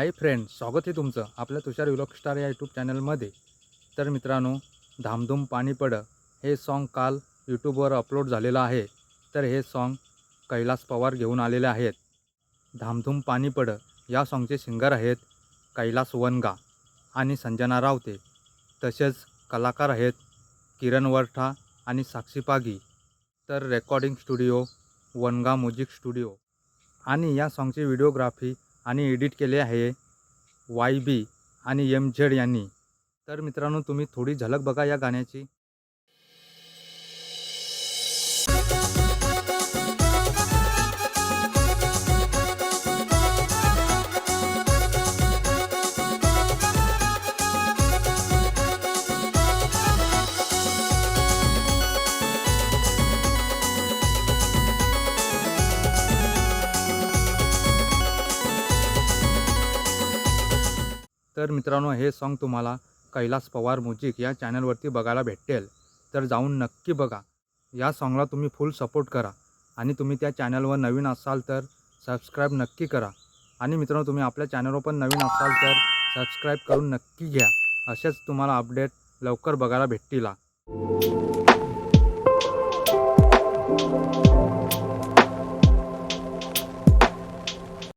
Hi friend स्वागत आहे तुमचं आपल्या तुषार विलॉक स्टार या यूट्यूब चॅनलमध्ये. तर मित्रांनो धामधूम पाणी पड हे सॉन्ग काल यूट्यूबवर अपलोड झालेलं आहे. तर हे सॉन्ग कैलास पवार घेऊन आलेले आहेत. धामधूम पाणी पड या सॉन्गचे सिंगर आहेत कैलास वनगा आणि संजना रावते. तसेच कलाकार आहेत किरण वरठा आणि साक्षी पागी. तर recording studio Wanga music studio आणि या सॉन्गची व्हिडिओग्राफी आणि एडिट केले आहे वाय बी आणि एम झेड यांनी. तर मित्रांनो तुम्ही थोडी झलक बघा या गाण्याची. तर मित्रांनो हे सॉन्ग तुम्हाला कैलास पवार म्युझिक या चॅनलवरती बघायला भेटेल. तर जाऊन नक्की बघा. या सॉन्गला तुम्ही फुल सपोर्ट करा आणि तुम्ही त्या चॅनलवर नवीन असाल तर सबस्क्राईब नक्की करा. आणि मित्रांनो तुम्ही आपल्या चॅनलवर पण नवीन असाल तर सबस्क्राईब करून नक्की घ्या. असेच तुम्हाला अपडेट लवकर बघायला भेटतील.